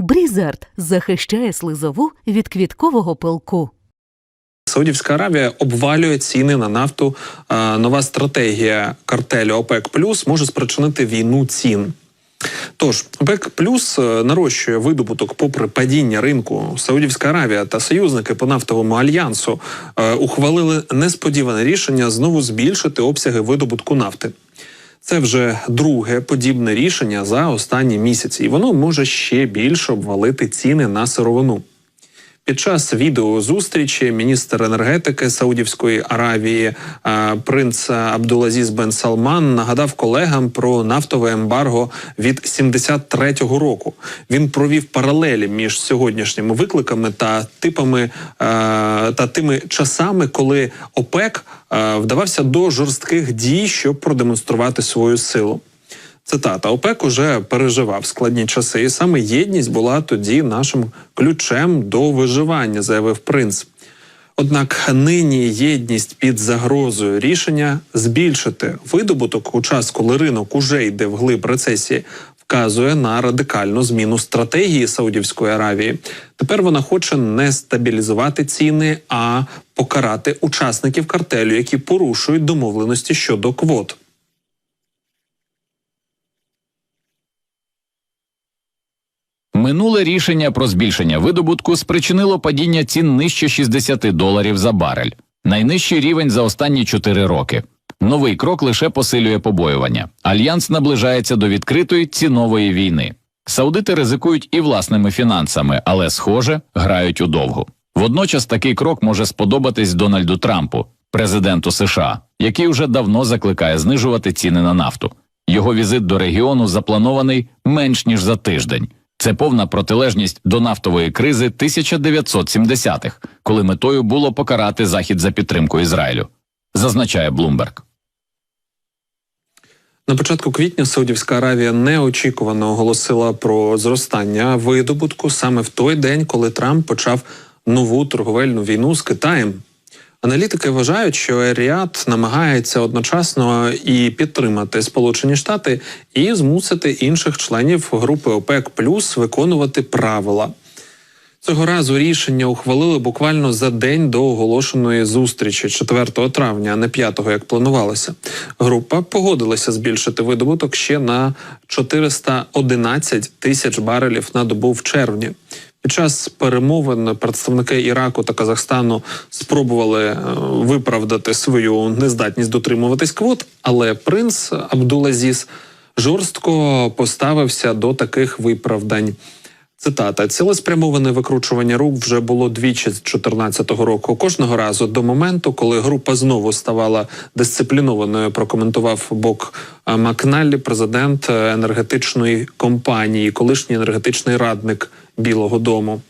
Брізард захищає слизову від квіткового пилку. Саудівська Аравія обвалює ціни на нафту. Е, Нова стратегія картелю ОПЕК Плюс може спричинити війну цін. Тож ОПЕК Плюс е, нарощує видобуток попри падіння ринку. Саудівська Аравія та союзники по нафтовому альянсу е, ухвалили несподіване рішення знову збільшити обсяги видобутку нафти. Це вже друге подібне рішення за останні місяці, і воно може ще більше обвалити ціни на сировину. Під час відеозустрічі міністр енергетики Саудівської Аравії е, принц Абдулазіз Бен Салман нагадав колегам про нафтове ембарго від 73-го року. Він провів паралелі між сьогоднішніми викликами та типами е, та тими часами, коли ОПЕК е, вдавався до жорстких дій, щоб продемонструвати свою силу. Цитата ОПЕК уже переживав складні часи, і саме єдність була тоді нашим ключем до виживання, заявив принц. Однак нині єдність під загрозою рішення збільшити видобуток у час, коли ринок уже йде в глиб рецесії, вказує на радикальну зміну стратегії Саудівської Аравії. Тепер вона хоче не стабілізувати ціни, а покарати учасників картелю, які порушують домовленості щодо квот. Минуле рішення про збільшення видобутку спричинило падіння цін нижче 60 доларів за барель, найнижчий рівень за останні 4 роки. Новий крок лише посилює побоювання. Альянс наближається до відкритої цінової війни. Саудити ризикують і власними фінансами, але, схоже, грають удовгу. Водночас такий крок може сподобатись Дональду Трампу, президенту США, який уже давно закликає знижувати ціни на нафту. Його візит до регіону запланований менш ніж за тиждень. Це повна протилежність до нафтової кризи 1970-х, коли метою було покарати Захід за підтримку Ізраїлю, зазначає Блумберг. На початку квітня Саудівська Аравія неочікувано оголосила про зростання видобутку саме в той день, коли Трамп почав нову торговельну війну з Китаєм. Аналітики вважають, що Ріад намагається одночасно і підтримати Сполучені Штати, і змусити інших членів групи ОПЕК Плюс виконувати правила. Цього разу рішення ухвалили буквально за день до оголошеної зустрічі 4 травня, а не 5, як планувалося. Група погодилася збільшити видобуток ще на 411 тисяч барелів на добу в червні. Під час перемовин представники Іраку та Казахстану спробували е, виправдати свою нездатність дотримуватись квот, але принц Абдулазіс жорстко поставився до таких виправдань. Цитата цілеспрямоване викручування рук вже було двічі з 2014 року. Кожного разу до моменту, коли група знову ставала дисциплінованою, прокоментував бок Макналлі, президент е, енергетичної компанії, колишній енергетичний радник Білого Дому.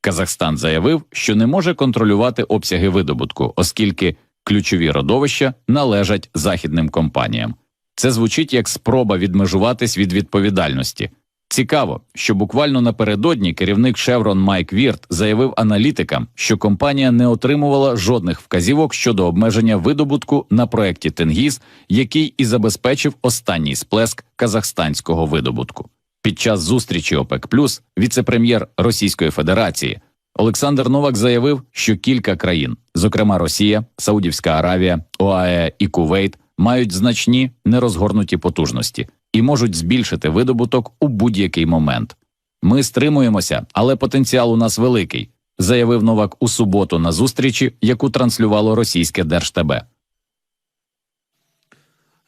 Казахстан заявив, що не може контролювати обсяги видобутку, оскільки ключові родовища належать західним компаніям. Це звучить як спроба відмежуватись від відповідальності. Цікаво, що буквально напередодні керівник Chevron Майк Вірт заявив аналітикам, що компанія не отримувала жодних вказівок щодо обмеження видобутку на проєкті Тенгіз, який і забезпечив останній сплеск казахстанського видобутку. Під час зустрічі ОПЕК Плюс віце-прем'єр Російської Федерації Олександр Новак заявив, що кілька країн, зокрема Росія, Саудівська Аравія, ОАЕ і Кувейт, мають значні нерозгорнуті потужності і можуть збільшити видобуток у будь-який момент. Ми стримуємося, але потенціал у нас великий, заявив Новак у суботу на зустрічі, яку транслювало російське Держтебе.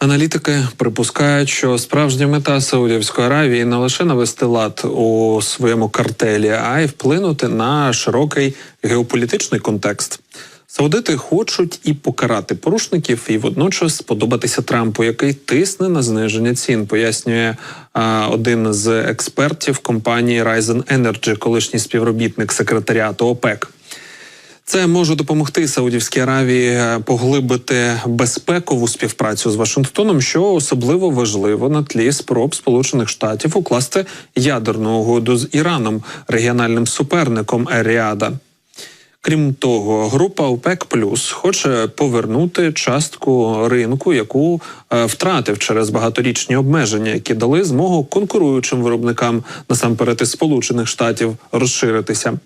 Аналітики припускають, що справжня мета Саудівської Аравії не лише навести лад у своєму картелі, а й вплинути на широкий геополітичний контекст. Саудити хочуть і покарати порушників, і водночас сподобатися Трампу, який тисне на зниження цін, пояснює а, один з експертів компанії Ryzen Energy, колишній співробітник секретаріату ОПЕК. Це може допомогти Саудівській Аравії е, поглибити безпекову співпрацю з Вашингтоном, що особливо важливо на тлі спроб Сполучених Штатів укласти ядерну угоду з Іраном, регіональним суперником Еріада. Крім того, група ОПЕК Плюс хоче повернути частку ринку, яку е, втратив через багаторічні обмеження, які дали змогу конкуруючим виробникам насамперед із Сполучених Штатів розширитися.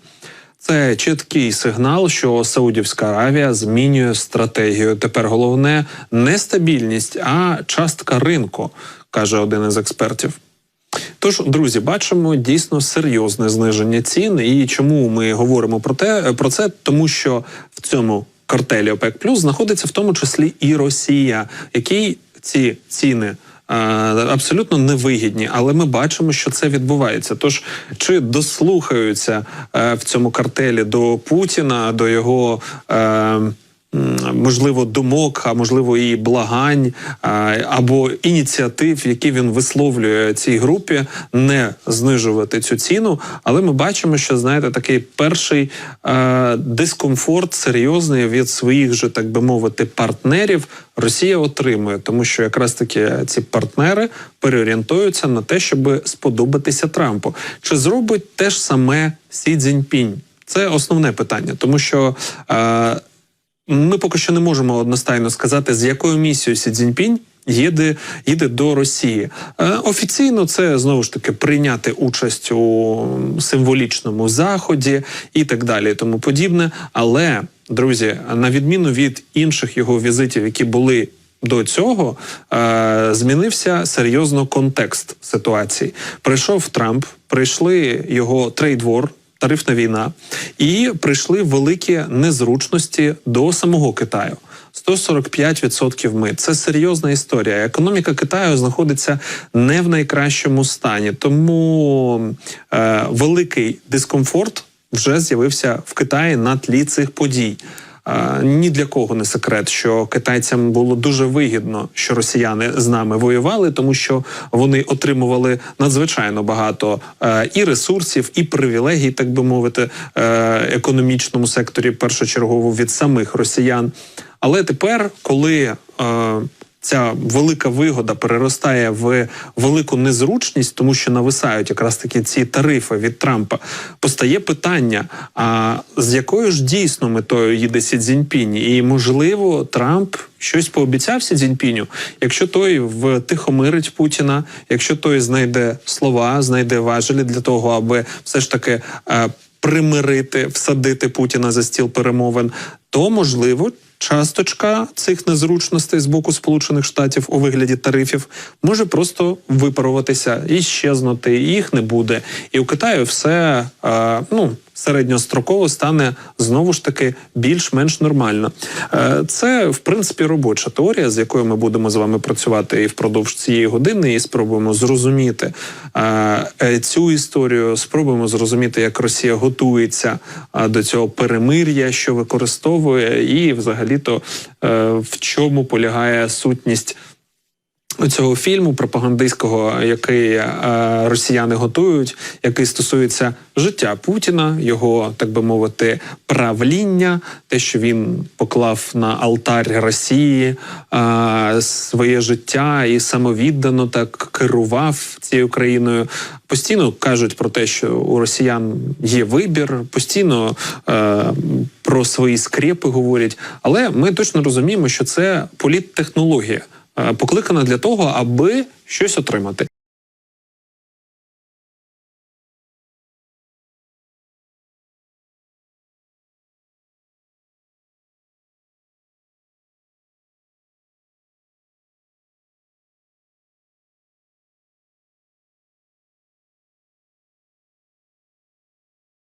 Це чіткий сигнал, що Саудівська Аравія змінює стратегію. Тепер головне не стабільність, а частка ринку, каже один із експертів. Тож, друзі, бачимо дійсно серйозне зниження цін. І чому ми говоримо про те про це? Тому що в цьому картелі ОПЕК Плюс знаходиться в тому числі і Росія, якій ці ціни. Абсолютно невигідні, але ми бачимо, що це відбувається. Тож чи дослухаються е, в цьому картелі до Путіна, до його е, м, можливо думок, а можливо і благань або ініціатив, які він висловлює цій групі, не знижувати цю ціну. Але ми бачимо, що знаєте, такий перший е, дискомфорт серйозний від своїх же, так би мовити, партнерів Росія отримує, тому що якраз таки ці партнери переорієнтуються на те, щоб сподобатися Трампу. Чи зробить те ж саме Сі Цзіньпінь? Це основне питання, тому що. Е, ми поки що не можемо одностайно сказати, з якою місією Сі Цзіньпінь їде, їде до Росії. Е, офіційно це знову ж таки прийняти участь у символічному заході і так далі, і тому подібне. Але друзі, на відміну від інших його візитів, які були. До цього е, змінився серйозно контекст ситуації. Прийшов Трамп, прийшли його трейдвор, тарифна війна, і прийшли великі незручності до самого Китаю. 145% ми Це серйозна історія. Економіка Китаю знаходиться не в найкращому стані, тому е, великий дискомфорт вже з'явився в Китаї на тлі цих подій. Ні для кого не секрет, що китайцям було дуже вигідно, що росіяни з нами воювали, тому що вони отримували надзвичайно багато е, і ресурсів, і привілегій, так би мовити, е, економічному секторі першочергово від самих росіян. Але тепер, коли е, ця велика вигода переростає в велику незручність, тому що нависають якраз таки ці тарифи від Трампа, постає питання: а з якою ж дійсно метою їде Сі Цзіньпінь? І можливо, Трамп. Щось пообіцяв Сі Цзіньпіню, якщо той втихомирить Путіна, якщо той знайде слова, знайде важелі для того, аби все ж таки е, примирити, всадити Путіна за стіл перемовин, то можливо часточка цих незручностей з боку Сполучених Штатів у вигляді тарифів може просто випаруватися і щезнути, і їх не буде. І у Китаю все е, ну. Середньостроково стане знову ж таки більш-менш нормально. Е, Це в принципі робоча теорія, з якою ми будемо з вами працювати і впродовж цієї години, і спробуємо зрозуміти е, е, цю історію. Спробуємо зрозуміти, як Росія готується до цього перемир'я, що використовує, і взагалі-то е, в чому полягає сутність. Цього фільму пропагандистського, який е, росіяни готують, який стосується життя Путіна, його так би мовити, правління, те, що він поклав на алтар Росії е, своє життя і самовіддано так керував цією країною. Постійно кажуть про те, що у росіян є вибір, постійно е, про свої скрепи говорять. Але ми точно розуміємо, що це політтехнологія. Е, Покликана для того, аби щось отримати.